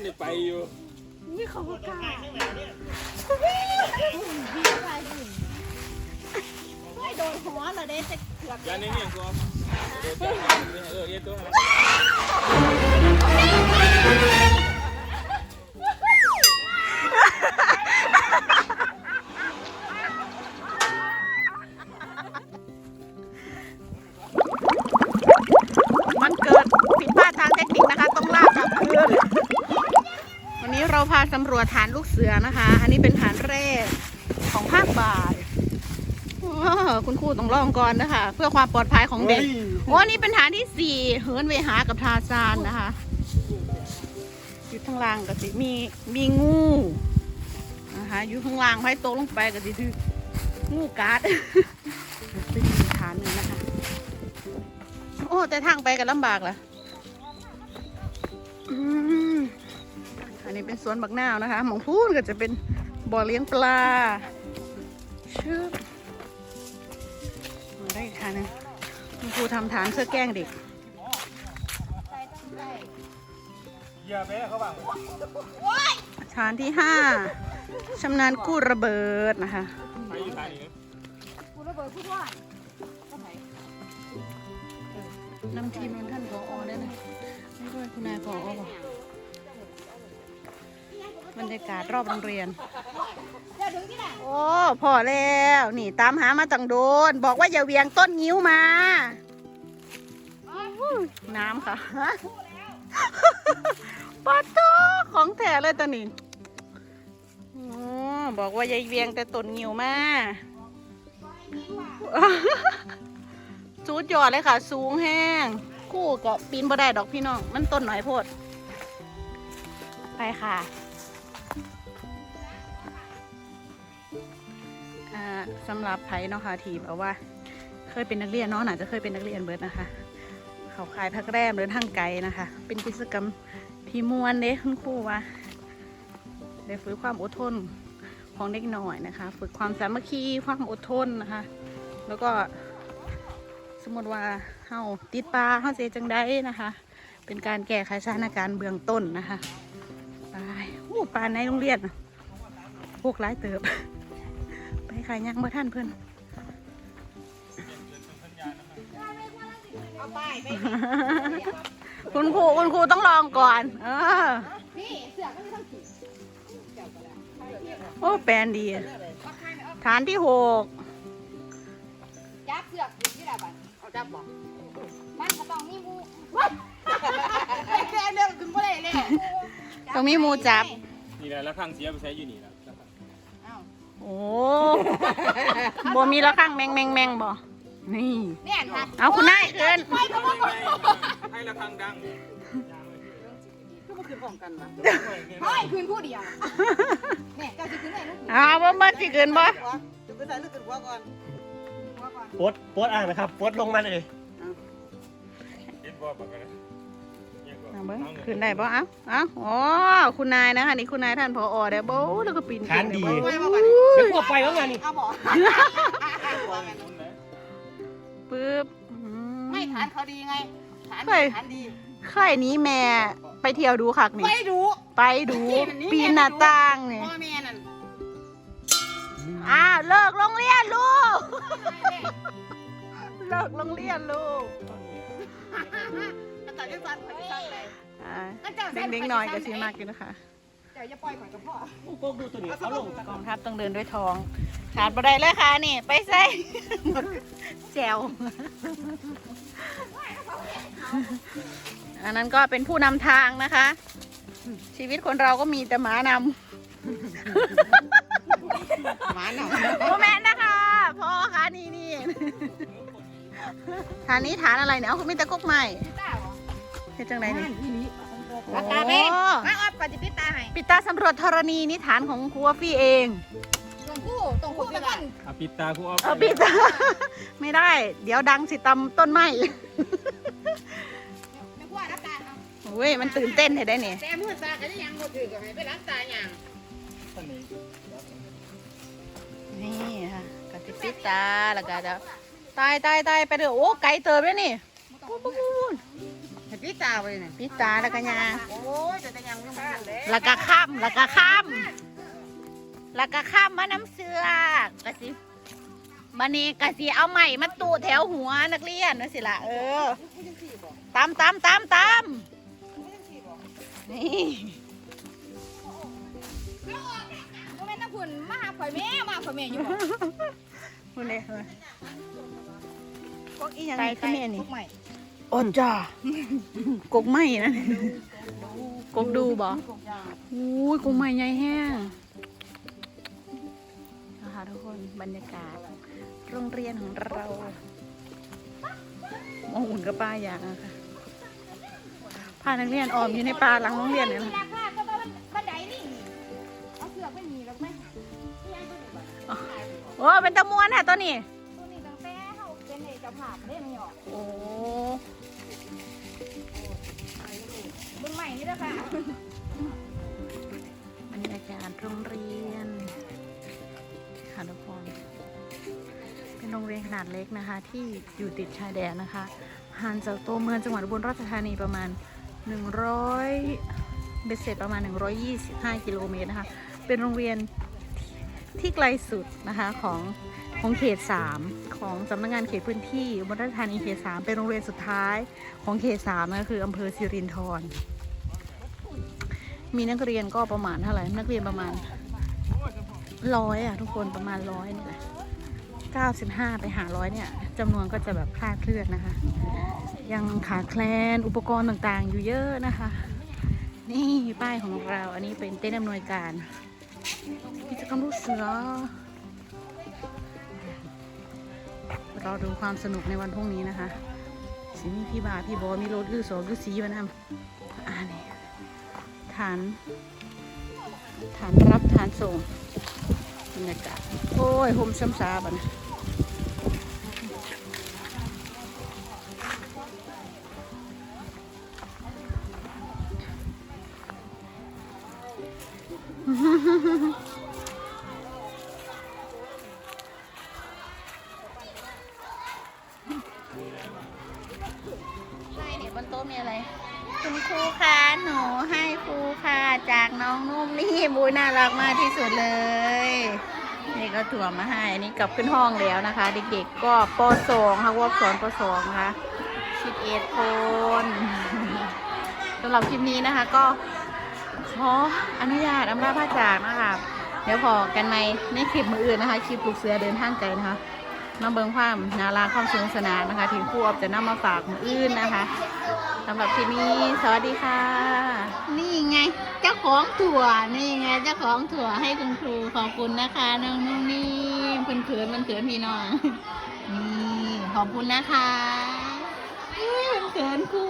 นได้ไปอยู่ นี่เขาก็กล้าไม่โดนหัวเหรอเด้จะเกือบยานี่นี่เดี๋ยวจะเออเอตัว เราพาสำรวจฐานลูกเสือนะคะ อันนี้เป็นฐานแรกของภาคบ่ายอ้อคุณครูต้องลองก่อนนะคะ เพื่อความปลอดภัยของเด็กโอ้นี่เป็นฐานที่สี่เหินเวหากับทาซานนะคะอยู่ข้างล่างก็สิมีมีงูนะคะอยู่ข้างล่างให้โตะลงไปก็สิถืองูกัดเป็นอีกฐานหนึ่งนะคะ โอ้แต่ทางไปกันลำบากล่ะ อืมอันนี้เป็นสวนบักนาวนะคะ หมองพูนก็จะเป็นบ่อเลี้ยงปลาชื่อมาได้อีกฐานหนึงคุณครูทำฐานเพื่อแกล้งเด็กอย่าแพ้เขาบ้างฐานที่ห้าชำนาญกู้ระเบิดนะคะไปอยู่ทางนี้นำทีมท่านผอได้เลยไม่ด้วยคุณนายผอบอก บรรยากาศรอบโรงเรียน โอ้พอแล้ว นี่ตามหามาตั้งโดน บอกว่าอย่าเวียงต้นงิ้วมา น้ำค่ะปาโตของแท้เลยตอนนี้อบอกว่าอย่าเวียงแต่ต้นงิ้วมาสูดยอดเลยค่ะ สูงแห้ง คู่กับปีนบ่ได้ดอกพี่น้อง มันต้นหน่อยโพด ไปค่ะ สำหรับไผ่เนาะค่ะทีแบบว่า เคยเป็นนักเรียนเนาะน่าจะเคยเป็นนักเรียนเบิร์ดนะคะ เขาขายพักแรมเดินทางไกลนะคะ เป็นกิจกรรมที่มวนเด้คุณครูว่าได้ฝึกความอดทนของเด็กหน่อยนะคะ ฝึกความสามัคคีความอดทนนะคะ แล้วก็สมมติว่าเฮาติดปลาเฮาเสียจังได้นะคะ เป็นการแก้ไขสถานการณ์เบื้องต้นนะคะ ปลาในโรงเรียนน่ะพวกร้ายเติบ ไปขายย่างเมื่อท่านเพื่อนเอาไปไปคุณครูคุณครูต้องลองก่อน เออนี่เสือก็ไม่ต้องขี่โอ้แปลนดีอะฐานที่หกจับเสือกอยู่ที่ไหนบ้างเอาจับบอกมันก็ต้องมีมูแค่เรื่องขึ้นก็เลยเลยต้องมีหมูจับ นี่แหละแล้วข้างเสียไปใช้อยู่นี่แล้วโอ้บ่มีละข้างแมงแมงแมงบ่นี่ เนี่ยนะเอาคุณนายขึ้นให้ละข้างดังเฮ้ยคืนผู้เดียวเนี่ยเจ้าจะขึ้นไหนลูกเอาบ่มาสิขึ้นบ่โพสต์โพสต์อ่านนะครับโพสต์ลงมาเลยเห็นบ่ปากกันนะ เนี่ยก็เอาเบิ่งขึ้นได้บ่เอ้าเอ้าอ๋อคุณนายนะคะนี่คุณนายท่านผอเด้อบ่แล้วก็ปีนฐานดีขึ้นเดี๋เด้อบ่ยวพวกไปว่าไงนี่เอาบอกปึ๊บอืไม่ฐานเขาดีไงฐานฐานดีเคยหนี้แม่ไปเที่ยวดูคักนี่ไม่ดู ไปดู ปีนหน้าต่างนี่พ่อแม่นั่นอ้าวเลิกโรงเรียนลูก เลิกโรงเรียนลูกแต่ จะสั่นไปสั่นเลยอ่าเด็กๆหน่อยก็สิมากอยู่นะคะเดี๋ยวจะปล่อยก่อนกับพ่อพวกดูตัวนี้เขาลงตะกกอองงทัพต้องเดินด้วยท้องขาดบ่ได้เลยค่ะนี่ ไปใส่แจวอันนั้นก็เป็นผู้นำทางนะคะ ชีวิตคนเราก็มีแต่หมานหมาหน่อยำโมแมนนะคะพ่อคะนี่นี่ฐานนี้ฐานอะไรเนี่ยเอาคุณมีแต่กกใหม่เฮ็ดจังไรนี่อาตาเบ้มาอัดปฏิปิตาให้ปิดตาสำรวจธรณีนี่ฐานของครูฟี่เองตรงคู่ตรงคู่กันอาปิดตากูเอาเอาปิดตา ไม่ได้ เดี๋ยวดังสิตำต้นไม้ไม่กลัวรับตาเว้ยมันตื่นเต้นเห็นได้เนี่ยแต่มือตาก็ยังบ่ถือกับให้ไปรับตาอย่างนี่ค่ะกระติบปิดตาแล้วก็จะตายตายตายไปเด้อโอ้ไกลเติบเลยนี่ปูนปูนปูน พี่ตาไปเนี่ยพี่ตาแล้วก็ยางโอ้ยจะแต่ยังยังไม่ทันเลยแล้วก็ข้ามแล้วก็ข้ามแล้วก็ข้ามมาน้ำเสือกกะสิบันนี้กะสิเอาใหม่มาตูแถวหัวนักเรียนนั่นสิล่ะเออตามตามตามตามนี่ก็แม่นคุณมาหาข่อยแม่มาข่อยแม่อยู่บ่คุณเลยพวกอีหยังไปขึ้นแม่นี่ พวกใหม่อ่อนจ้ากกไม่นะกกดูบ่อุ้ยกกไม่ใหญ่แห้งนะคะทุกคนบรรยากาศ โรงเรียนของเรามองอุ่นกับป้ายางอะค่ะพานักเรียนออมอยู่ในป่าหลังโรงเรียนเนี่ยมีนะราคาก็ว่าบันไดนี่เอาเสือกไม่มีแล้วไหมนี่ยังตัวนี้บ่โอ้เป็นตะมวนค่ะตัวนี้ เป็นไอ้เจ้าภาพได้ไม่ออกโอ้เบิ่งใหม่นี่เด้อค่ะบรรยากาศโรงเรียนค่ะทุกคนเป็นโรงเรียนขนาดเล็กนะคะ ที่อยู่ติดชายแดนนะคะห่างจากตัวเมืองจังหวัดอุบลราชธานีประมาณ 100เบ็ดเสร็จประมาณ 125 กิโลเมตรนะคะ เป็นโรงเรียน ที่ไกลสุดนะคะของของเขต 3 ของสำนักงานเขตพื้นที่อุบลราชธานีเขต 3 เป็นโรงเรียนสุดท้ายของเขต3นะคืออำเภอสิรินธรมีนักเรียนก็ประมาณเท่าไหร่ นักเรียนประมาณร้อยอะทุกคนประมาณร้อยนี่แหละเก้าสิบห้าไปหาร้อยเนี่ยจำนวนก็จะแบบคลาดเคลื่อนนะคะ ยังขาดแคลนอุปกรณ์ต่างๆ อยู่เยอะนะคะ นี่ป้ายของเราอันนี้เป็นเต้นอำนวยการ กิจกรรมลูกเสือรอดูความสนุกในวันพรุ่งนี้นะคะ สิมีพี่บาพี่บอมีรถลือสองลือสีมานำอ่านี่ฐาน ฐานรับฐานส่งบรรยากาศโอ้ยโฮมซ้ำซาบัดนะใโต๊ะมีอะไร คุณครูคะหนูให้ครูค่ะ จากน้องนุ่มนี่บูยน่ารักมากที่สุดเลย นี่ก็ถั่วมาให้อันนี้กลับขึ้นห้องแล้วนะคะ เด็กๆก็ปสองค่ะวอบสอนปสองนะคะชิดเอ็ดคนสำหรับคลิปนี้นะคะก็ขออนุญาตอำลาพระจากนะคะ เดี๋ยวพอกันไหมในคลิปมืออื่นนะคะ คลิปลูกเสือเดินทางไกลนะคะ มาเบิงความนาราความสนุกสนานนะคะที่ครูออบจะนำมาฝากมืออื่นนะคะสำหรับคลิปนี้สวัสดีค่ะ นี่ไงเจ้าของถั่วนี่ไงเจ้าของถั่วให้คุณครูขอบคุณนะคะน้องนุ่มนี่คุณเขินมันเขินพี่น้องนี่ขอบคุณนะคะอื้อมันเขินครู